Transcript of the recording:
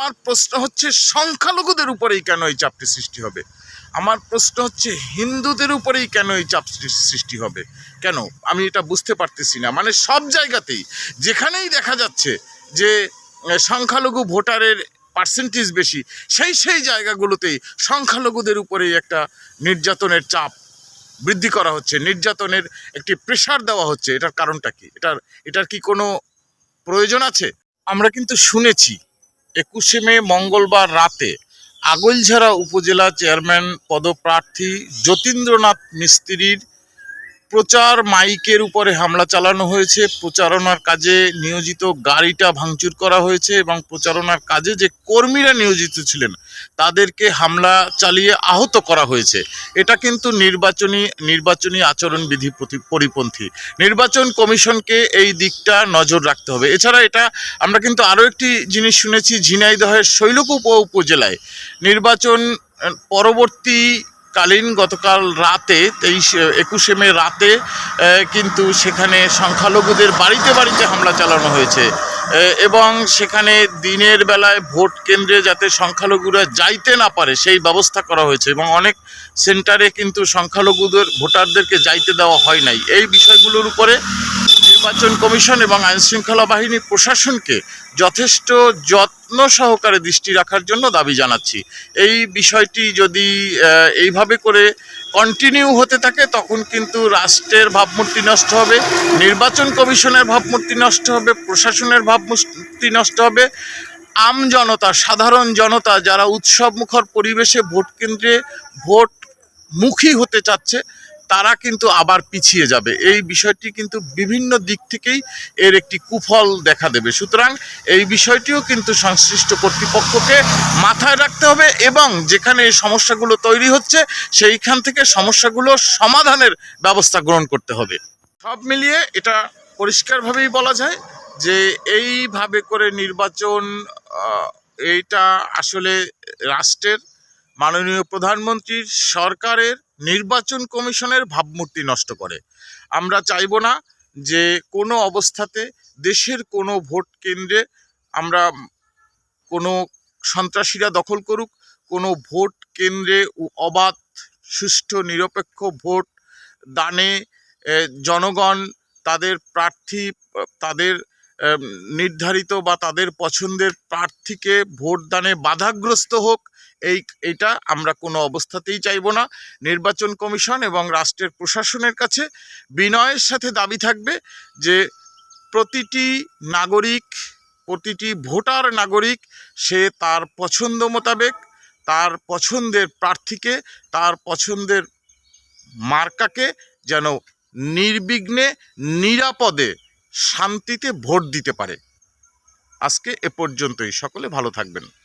আমার প্রশ্ন হচ্ছে, সংখ্যালঘুদের উপরেই কেন এই চাপটি সৃষ্টি হবে? আমার প্রশ্ন হচ্ছে, হিন্দুদের উপরেই কেন এই চাপ সৃষ্টি হবে? কেন? আমি এটা বুঝতে পারতেছি না। মানে সব জায়গাতেই, যেখানেই দেখা যাচ্ছে যে সংখ্যালঘু ভোটারের পার্সেন্টেজ বেশি, সেই সেই জায়গাগুলোতেই সংখ্যালঘুদের উপরেই একটা নির্যাতনের চাপ বৃদ্ধি করা হচ্ছে। নির্যাতনের একটি প্রেশার দেওয়া হচ্ছে। এটার কারণটা কি? এটার এটার কি কোনো প্রয়োজন আছে? আমরা কিন্তু শুনেছি একুশে মে মঙ্গলবার রাতে আগৈলঝাড়া উপজেলা চেয়ারম্যান পদপ্রার্থী যতীন্দ্রনাথ মিস্ত্রির প্রচার মাইকের উপরে হামলা চালানো হয়েছে। প্রচারণার কাজে নিয়োজিত গাড়িটা ভাঙচুর করা হয়েছে এবং প্রচারণার কাজে যে কর্মীরা নিয়োজিত ছিলেন, তাদেরকে হামলা চালিয়ে আহত করা হয়েছে। এটা কিন্তু নির্বাচনী নির্বাচনী আচরণবিধি পরিপন্থী। নির্বাচন কমিশনকে এই দিকটা নজর রাখতে হবে। এছাড়া এটা আমরা কিন্তু আরও একটি জিনিস শুনেছি, ঝিনাইদহের শৈলকুপ উপজেলায় নির্বাচন পরবর্তী কালীন গতকাল রাতে, তেইশ, একুশে মে রাতে কিন্তু সেখানে সংখ্যালঘুদের বাড়িতে বাড়িতে হামলা চালানো হয়েছে। এবং সেখানে দিনের বেলায় ভোট কেন্দ্রে যাতে সংখ্যালঘুরা যাইতে না পারে, সেই ব্যবস্থা করা হয়েছে। এবং অনেক সেন্টারে কিন্তু সংখ্যালঘুদের, ভোটারদেরকে যাইতে দেওয়া হয় নাই। এই বিষয়গুলোর উপরে নির্বাচন কমিশন এবং আইনশৃঙ্খলা বাহিনী প্রশাসনকে যথেষ্ট যত্ন সহকারে দৃষ্টি রাখার জন্য দাবি জানাচ্ছি। এই বিষয়টি যদি এইভাবে করে কন্টিনিউ হতে থাকে, তখন কিন্তু রাষ্ট্রের ভাবমূর্তি নষ্ট হবে, নির্বাচন কমিশনের ভাবমূর্তি নষ্ট হবে, প্রশাসনের ভাবমূর্তি নষ্ট হবে। আম জনতা, সাধারণ জনতা যারা উৎসব মুখর পরিবেশে ভোট কেন্দ্রে ভোট মুখী হতে চাচ্ছে তারা কিন্তু আবার পিছিয়ে যাবে। এই বিষয়টি কিন্তু বিভিন্ন দিক থেকেই এর একটি কুফল দেখা দেবে। সুতরাং এই বিষয়টিও কিন্তু সংশ্লিষ্ট কর্তৃপক্ষকে মাথায় রাখতে হবে এবং যেখানে এই সমস্যাগুলো তৈরি হচ্ছে, সেইখান থেকে সমস্যাগুলো সমাধানের ব্যবস্থা গ্রহণ করতে হবে। সব মিলিয়ে এটা পরিষ্কারভাবেই বলা যায় যে এইভাবে করে নির্বাচন এইটা আসলে রাষ্ট্রের মাননীয় প্রধানমন্ত্রীর সরকারের নির্বাচন কমিশনের ভাবমূর্তি নষ্ট করে। আমরা চাইব না যে কোনো অবস্থাতে দেশের কোনো ভোট কেন্দ্রে আমরা কোনো সন্ত্রাসীরা দখল করুক, কোনো ভোট কেন্দ্রে অবাধ, সুষ্ঠু, নিরপেক্ষ ভোট দানে জনগণ তাদের প্রার্থী, তাদের নির্ধারিত বা তাদের পছন্দের প্রার্থীকে ভোট দানে বাধাগ্রস্ত হোক এই, এটা আমরা কোনো অবস্থাতেই চাইব না। নির্বাচন কমিশন এবং রাষ্ট্রের প্রশাসনের কাছে বিনয়ের সাথে দাবি থাকবে যে প্রতিটি নাগরিক, প্রতিটি ভোটার নাগরিক, সে তার পছন্দ মোতাবেক, তার পছন্দের প্রার্থীকে, তার পছন্দের মার্কাকে যেন নির্বিঘ্নে, নিরাপদে, শান্তিতে ভোট দিতে পারে। আজকে এ পর্যন্তই। সকলে ভালো থাকবেন।